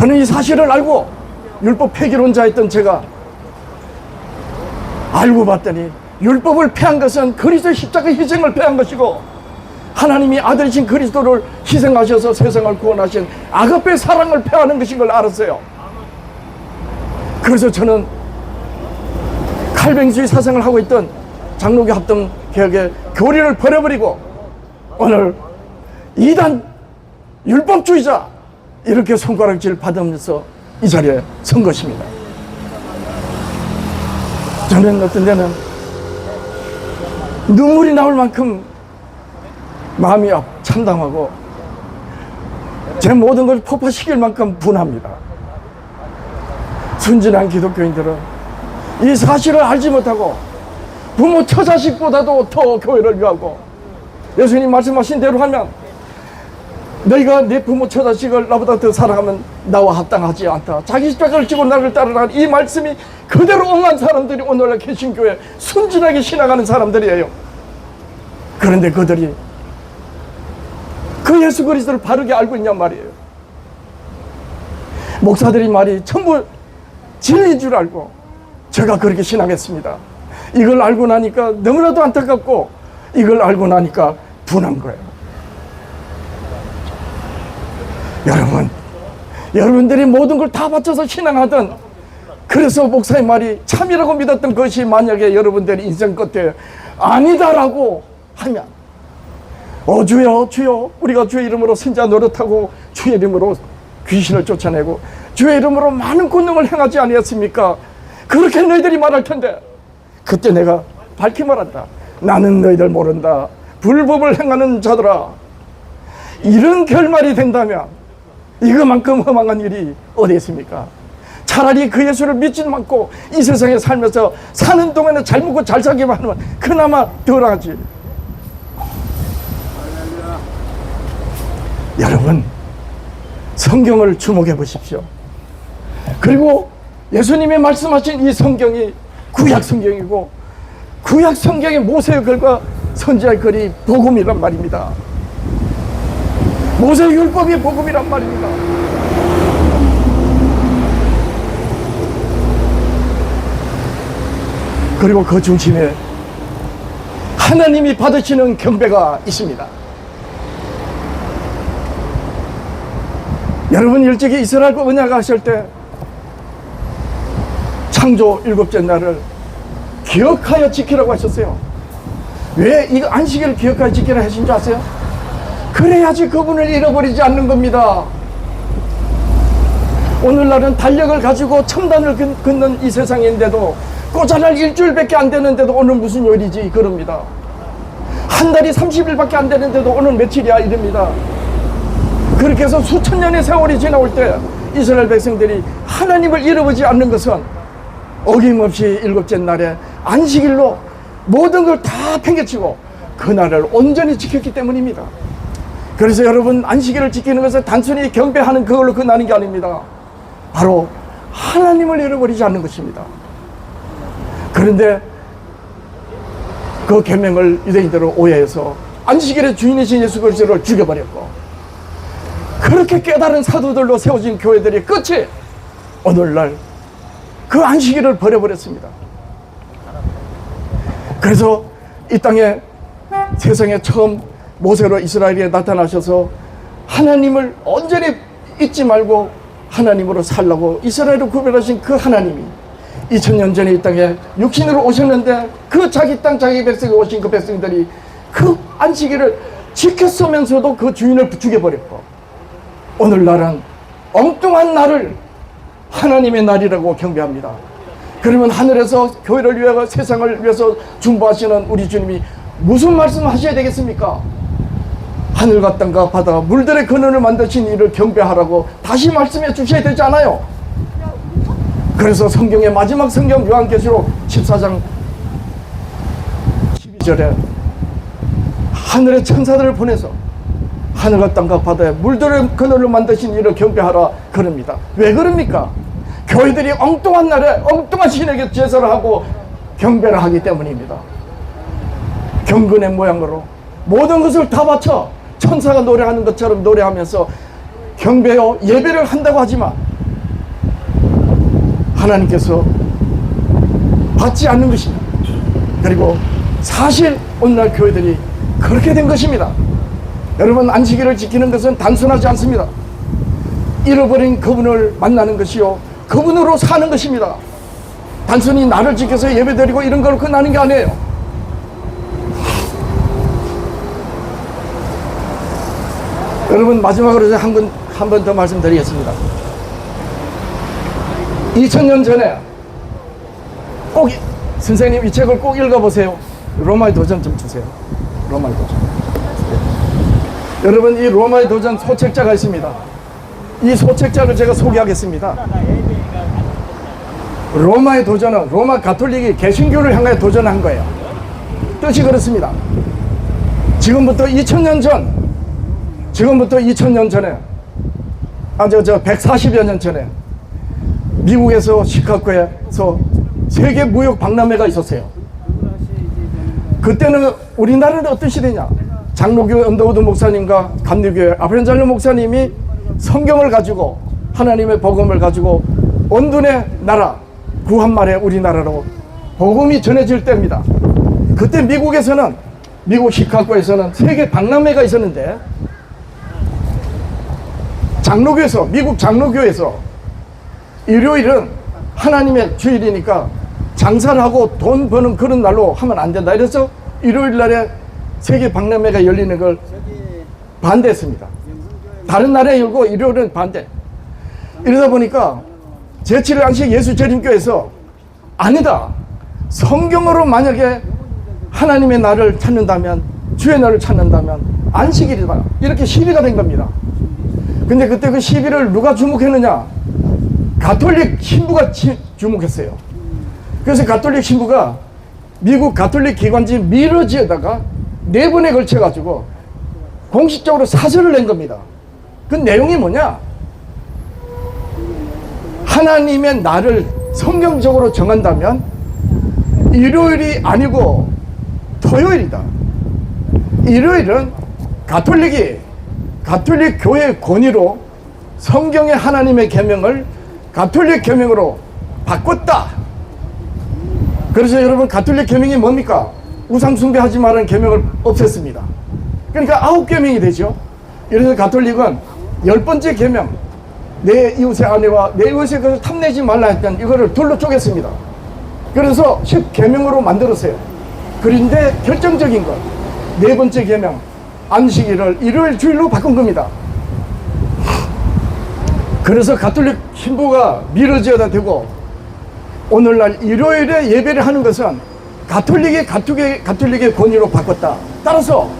저는 이 사실을 알고 율법 폐기론자였던 제가 알고 봤더니 율법을 폐한 것은 그리스도의 십자가 희생을 폐한 것이고 하나님이 아들이신 그리스도를 희생하셔서 세상을 구원하신 아가페 사랑을 폐하는 것인 걸 알았어요. 그래서 저는 칼뱅주의 사상을 하고 있던 장로교 합동 개혁의 교리를 버려버리고 오늘 이단 율법주의자 이렇게 손가락질 받으면서 이 자리에 선 것입니다. 저는 어떤 데는 눈물이 나올 만큼 마음이 아- 참담하고 제 모든 걸 폭파시킬 만큼 분합니다. 순진한 기독교인들은 이 사실을 알지 못하고 부모 처자식보다도 더 교회를 위하고 예수님 말씀하신 대로 하면 너희가 내 부모 처자식을 나보다 더 사랑하면 나와 합당하지 않다. 자기 십자가를 지고 나를 따르라는 이 말씀이 그대로 엉한 사람들이 오늘날 개신교회 순진하게 신앙하는 사람들이에요. 그런데 그들이 그 예수 그리스도를 바르게 알고 있냔 말이에요. 목사들이 말이 전부 진리인 줄 알고 제가 그렇게 신앙했습니다. 이걸 알고 나니까 너무나도 안타깝고 이걸 알고 나니까 분한 거예요. 여러분, 여러분들이 모든 걸 다 바쳐서 신앙하던 그래서 목사의 말이 참이라고 믿었던 것이 만약에 여러분들이 인생 끝에 아니다라고 하면 어 주여 주여 우리가 주의 이름으로 신자 노릇하고 주의 이름으로 귀신을 쫓아내고 주의 이름으로 많은 권능을 행하지 아니었습니까? 그렇게 너희들이 말할 텐데 그때 내가 밝히 말한다. 나는 너희들 모른다. 불법을 행하는 자들아. 이런 결말이 된다면 이거만큼 험한 일이 어디 있습니까? 차라리 그 예수를 믿지 않고 이 세상에 살면서 사는 동안에 잘 먹고 잘 살기만 하면 그나마 덜하지. 여러분, 성경을 주목해 보십시오. 그리고 예수님이 말씀하신 이 성경이 구약 성경이고 구약 성경의 모세의 글과 선지자의 글이 복음이란 말입니다. 모세 율법이 복음이란 말입니다. 그리고 그 중심에 하나님이 받으시는 경배가 있습니다. 여러분 일찍이 이스라엘과 언약 하실 때 창조 일곱째 날을 기억하여 지키라고 하셨어요. 왜 이거 안식일을 기억하여 지키라 하신 줄 아세요? 그래야지 그분을 잃어버리지 않는 겁니다. 오늘날은 달력을 가지고 첨단을 긋- 긋는 이 세상인데도 꼬자날 일주일밖에 안 되는데도 오늘 무슨 요일이지 그럽니다. 한 달이 30일밖에 안 되는데도 오늘 며칠이야 이럽니다. 그렇게 해서 수천 년의 세월이 지나올 때 이스라엘 백성들이 하나님을 잃어버리지 않는 것은 어김없이 일곱째 날에 안식일로 모든 걸 다 팽개치고 그날을 온전히 지켰기 때문입니다. 그래서 여러분 안식일을 지키는 것은 단순히 경배하는 그걸로 끝나는 게 아닙니다. 바로 하나님을 잃어버리지 않는 것입니다. 그런데 그 계명을 유대인들은 오해해서 안식일의 주인이신 예수 그리스도를 죽여버렸고 그렇게 깨달은 사도들로 세워진 교회들이 끝이 오늘날 그 안식일을 버려버렸습니다. 그래서 이 땅에 세상에 처음 모세로 이스라엘에 나타나셔서 하나님을 온전히 잊지 말고 하나님으로 살라고 이스라엘을 구별하신 그 하나님이 2000년 전에 이 땅에 육신으로 오셨는데 그 자기 땅 자기 백성에 오신 그 백성들이 그 안식일을 지켰으면서도 그 주인을 죽여버렸고 오늘날은 엉뚱한 날을 하나님의 날이라고 경배합니다. 그러면 하늘에서 교회를 위하여 세상을 위해서 중보하시는 우리 주님이 무슨 말씀 하셔야 되겠습니까? 하늘과 땅과 바다 물들의 근원을 만드신 이를 경배하라고 다시 말씀해 주셔야 되지 않아요? 그래서 성경의 마지막 성경 요한계시록 14장 12절에 하늘의 천사들을 보내서 하늘과 땅과 바다에 물들의 근원을 만드신 이를 경배하라 그럽니다. 왜 그럽니까? 교회들이 엉뚱한 날에 엉뚱한 신에게 제사를 하고 경배를 하기 때문입니다. 경건의 모양으로 모든 것을 다 바쳐 천사가 노래하는 것처럼 노래하면서 경배요 예배를 한다고 하지만 하나님께서 받지 않는 것입니다. 그리고 사실 오늘날 교회들이 그렇게 된 것입니다. 여러분 안식일을 지키는 것은 단순하지 않습니다. 잃어버린 그분을 만나는 것이요 그분으로 사는 것입니다. 단순히 나를 지켜서 예배드리고 이런 걸 끝나는 게 아니에요. 여러분 마지막으로 한번 한 번 더 말씀드리겠습니다. 2000년 전에 꼭 이- 선생님 이 책을 꼭 읽어보세요. 로마의 도전 좀 주세요. 로마의 도전. 네. 여러분 이 로마의 도전 소책자가 있습니다. 이 소책자를 제가 소개하겠습니다. 로마의 도전은 로마 가톨릭이 개신교를 향하여 도전한 거예요. 뜻이 그렇습니다. 지금부터 2000년 전, 지금부터 2000년 전에, 아, 저, 저, 140여 년 전에, 미국에서 시카고에서 세계 무역 박람회가 있었어요. 그때는 우리나라는 어떤 시대냐? 장로교 언더우드 목사님과 감리교회 아브렌잘로 목사님이 성경을 가지고 하나님의 복음을 가지고 온둔의 나라 구한말의 우리나라로 복음이 전해질 때입니다. 그때 미국에서는 미국 시카고에서는 세계 박람회가 있었는데 장로교에서 미국 장로교에서 일요일은 하나님의 주일이니까 장사를 하고 돈 버는 그런 날로 하면 안 된다. 이래서 일요일 날에 세계 박람회가 열리는 걸 반대했습니다. 다른 나라에 열고 일요일은 반대. 이러다 보니까 제7일 안식 예수 재림교에서 아니다. 성경으로 만약에 하나님의 날을 찾는다면 주의 날을 찾는다면 안식일이다. 이렇게 시비가 된 겁니다. 근데 그때 그 시비를 누가 주목했느냐? 가톨릭 신부가 지- 주목했어요. 그래서 가톨릭 신부가 미국 가톨릭 기관지 미러지에다가 네 번에 걸쳐 가지고 공식적으로 사설을 낸 겁니다. 그 내용이 뭐냐? 하나님의 날을 성경적으로 정한다면 일요일이 아니고 토요일이다. 일요일은 가톨릭이 가톨릭 교회 권위로 성경의 하나님의 계명을 가톨릭 계명으로 바꿨다. 그래서 여러분 가톨릭 계명이 뭡니까? 우상 숭배하지 말라는 계명을 없앴습니다. 그러니까 아홉 계명이 되죠. 그래서 가톨릭은 열 번째 계명 내 이웃의 아내와 내 이웃의 것을 탐내지 말라 했던 이거를 둘로 쪼갰습니다. 그래서 십 계명으로 만들었어요. 그런데 결정적인 것네 번째 계명 안식일을 일요일 주일로 바꾼 겁니다. 그래서 가톨릭 신부가 미러지어다 되고 오늘날 일요일에 예배를 하는 것은 가톨릭의 가톨릭의, 가톨릭의 권위로 바꿨다. 따라서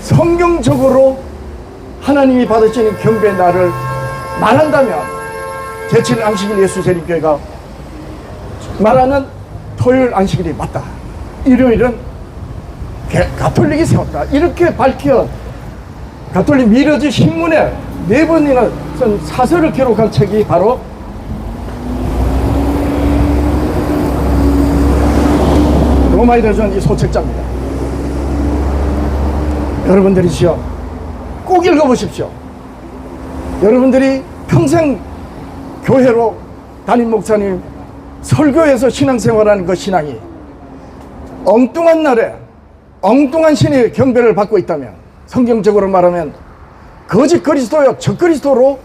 성경적으로 하나님이 받으시는 경배의 날을 말한다면 제7일 안식일 예수 재림교회가 말하는 토요일 안식일이 맞다. 일요일은 게- 가톨릭이 세웠다. 이렇게 밝혀 가톨릭 미러지 신문에 네 번이나 쓴 사설을 기록한 책이 바로 로마의 대전 이 소책자입니다. 여러분들이시여 꼭 읽어보십시오. 여러분들이 평생 교회로 담임 목사님 설교에서 신앙생활하는 그 신앙이 엉뚱한 날에 엉뚱한 신의 경배를 받고 있다면 성경적으로 말하면 거짓 그리스도요 적 그리스도로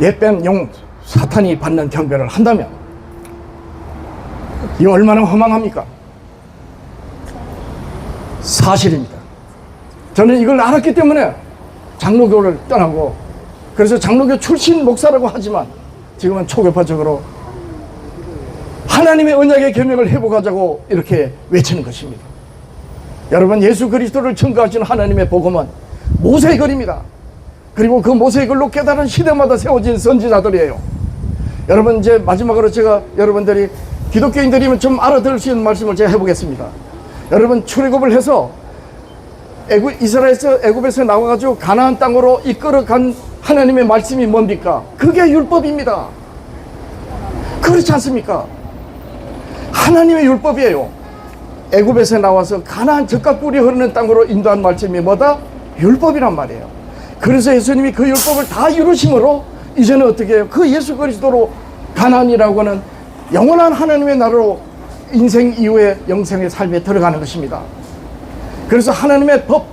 옛뱀 용 사탄이 받는 경배를 한다면 이 얼마나 허망합니까? 사실입니다. 저는 이걸 알았기 때문에 장로교를 떠나고 그래서 장로교 출신 목사라고 하지만 지금은 초교파적으로 하나님의 언약의 계명을 회복하자고 이렇게 외치는 것입니다. 여러분 예수 그리스도를 증거하시는 하나님의 복음은 모세의 글입니다. 그리고 그 모세의 글로 깨달은 시대마다 세워진 선지자들이에요. 여러분 이제 마지막으로 제가 여러분들이 기독교인들이면 좀 알아들을 수 있는 말씀을 제가 해보겠습니다. 여러분 출애굽을 해서 애굽 이스라엘에서 애굽에서 나와가지고 가나안 땅으로 이끌어간 하나님의 말씀이 뭡니까? 그게 율법입니다. 그렇지 않습니까? 하나님의 율법이에요. 애굽에서 나와서 가나안 젖과 꿀이 흐르는 땅으로 인도한 말씀이 뭐다? 율법이란 말이에요. 그래서 예수님이 그 율법을 다 이루심으로 이제는 어떻게 해요? 그 예수 그리스도로 가난이라고 하는 영원한 하나님의 나라로 인생 이후의 영생의 삶에 들어가는 것입니다. 그래서 하나님의 법,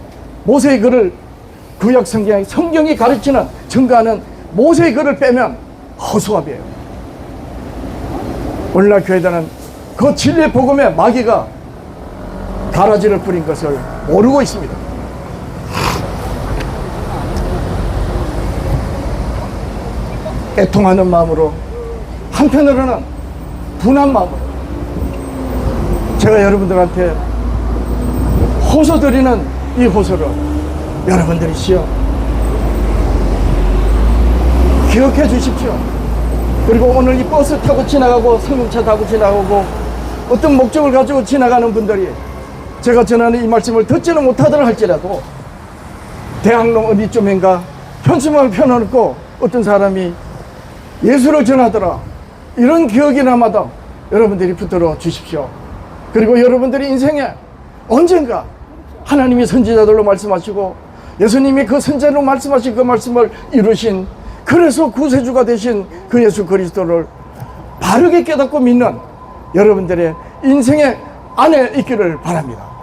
모세의 글을 구약 성경, 성경이 가르치는 증거하는 모세의 글을 빼면 허수아비예요. 오늘날 교회들은 그 진리의 복음에 마귀가 가라지를 뿌린 것을 모르고 있습니다. 애통하는 마음으로 한편으로는 분한 마음으로 제가 여러분들한테 호소 드리는 이 호소를 여러분들이시여 기억해 주십시오. 그리고 오늘 이 버스 타고 지나가고 승용차 타고 지나가고 어떤 목적을 가지고 지나가는 분들이 제가 전하는 이 말씀을 듣지는 못하더라 할지라도 대학로 어디쯤인가 현수막을 펴놓고 어떤 사람이 예수를 전하더라 이런 기억이 남아도 여러분들이 붙들어 주십시오. 그리고 여러분들이 인생에 언젠가 하나님이 선지자들로 말씀하시고 예수님이 그 선자로 말씀하신 그 말씀을 이루신 그래서 구세주가 되신 그 예수 그리스도를 바르게 깨닫고 믿는 여러분들의 인생의 안에 있기를 바랍니다.